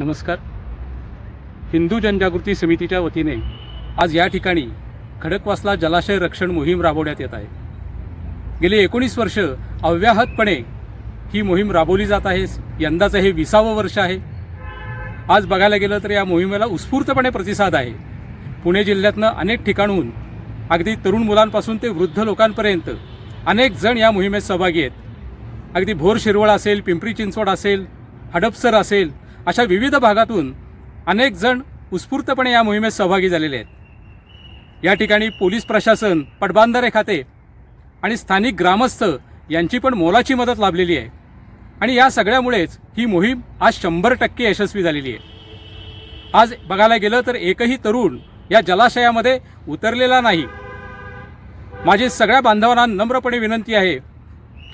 नमस्कार. हिंदू जनजागृती समितीच्या वतीने आज या ठिकाणी खडकवासला जलाशय रक्षण मोहीम राबवण्यात येत आहे. गेली एकोणीस वर्ष अव्याहतपणे ही मोहीम राबवली जात आहे. यंदाचं हे विसावं वर्ष आहे. आज बघायला गेलं तर या मोहिमेला उत्स्फूर्तपणे प्रतिसाद आहे. पुणे जिल्ह्यातनं अनेक ठिकाणहून अगदी तरुण मुलांपासून ते वृद्ध लोकांपर्यंत अनेक जण या मोहिमेत सहभागी आहेत. अगदी भोर शिरवळ असेल पिंपरी चिंचवड असेल हडपसर असेल अशा विविध भागातून अनेक जण उत्स्फूर्तपणे या मोहिमेत सहभागी झालेले आहेत. या ठिकाणी पोलीस प्रशासन पटबांधारे खाते आणि स्थानिक ग्रामस्थ यांची पण मोलाची मदत लाभलेली आहे. आणि या सगळ्यामुळेच ही मोहीम आज शंभर टक्के यशस्वी झालेली आहे. आज बघायला गेलं तर एकही तरुण या जलाशयामध्ये उतरलेला नाही. माझी सगळ्या बांधवांना नम्रपणे विनंती आहे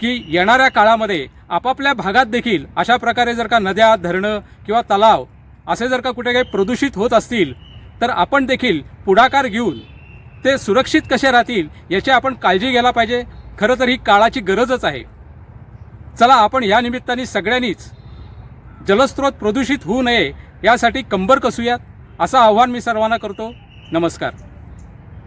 की येणाऱ्या काळामध्ये आपापल्या भागात देखील अशा प्रकारे जर का नद्या धरणं किंवा तलाव असे जर का कुठे काही प्रदूषित होत असतील तर आपण देखील पुढाकार घेऊन ते सुरक्षित कसे राहतील याची आपण काळजी घ्यायला पाहिजे. खरं तर ही काळाची गरजच आहे. चला आपण या निमित्ताने सगळ्यांनीच जलस्रोत प्रदूषित होऊ नये यासाठी कंबर कसूयात असं आव्हान मी सर्वांना करतो. नमस्कार.